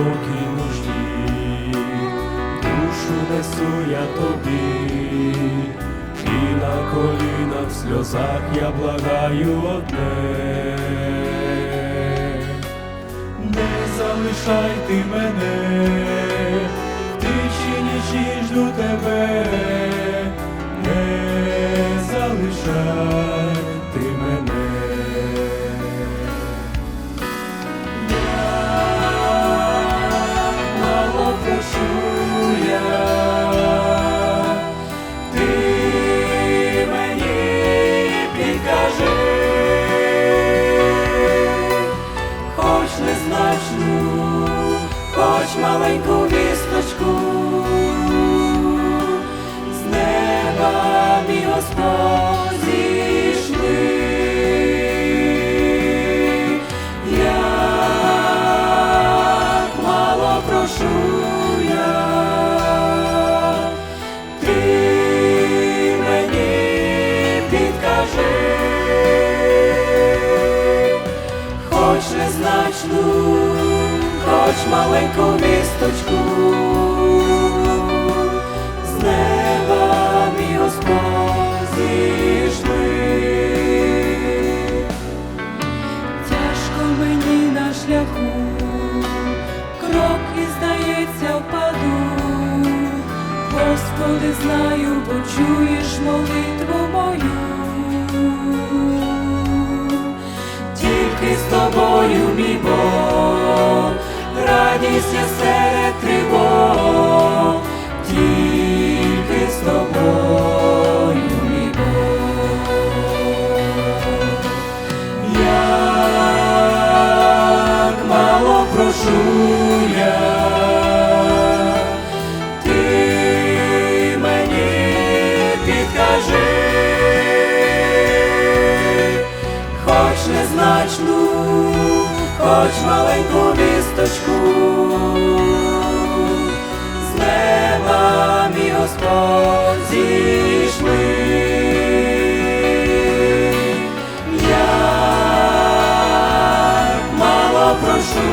глибокій нужді, душу несу я тобі, і на колінах в сльозах я благаю одне. Не залишай ти мене, в тиші нічі жду тебе, не залишай незначну, хоч маленьку вісточку, з неба мій Господь хоч незначну, хоч маленьку вісточку, з неба мій Господь. Тяжко мені на шляху, крок здається впаду. Господи, знаю, почуєш молитву мою. Тільки радість серед тривог, тільки з тобою, мій Бог. Як мало прошу я, ти мені підкажи, хоч незначну, хоч маленьку вісточку, з неба мій Господь зійшли. Як мало прошу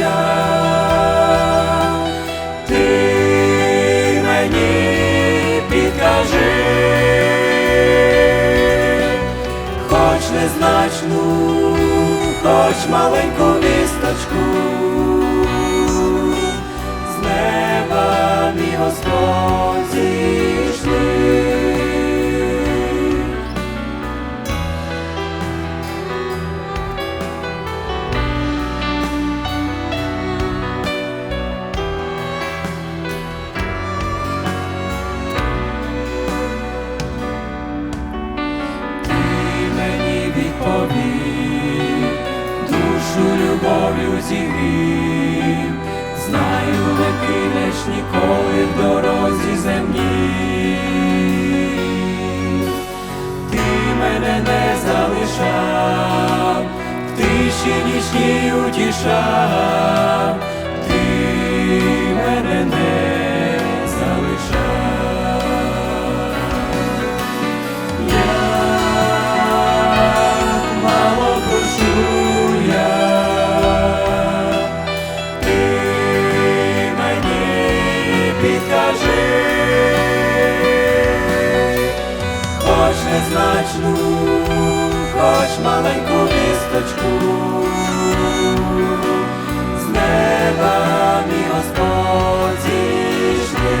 я, ти мені підкажи, хоч незначну, хоч маленьку вісточку, з неба мій Господь зійшли. Ти мені любов'ю зігрів, знаю, не кинеш ніколи в дорозі земні, Ти мене не залишав, в тиші нічній утішав, незначну, хоч маленьку вісточку, з неба мій Господь зійшли.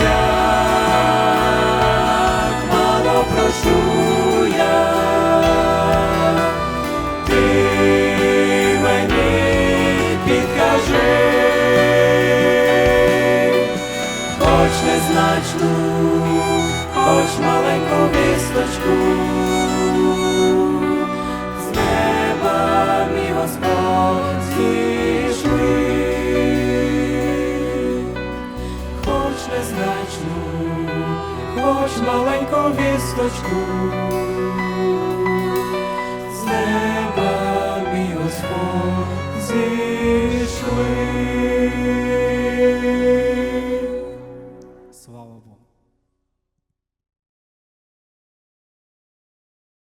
Як мало прошу хоч маленьку вісточку, з неба мій Господь зійшли.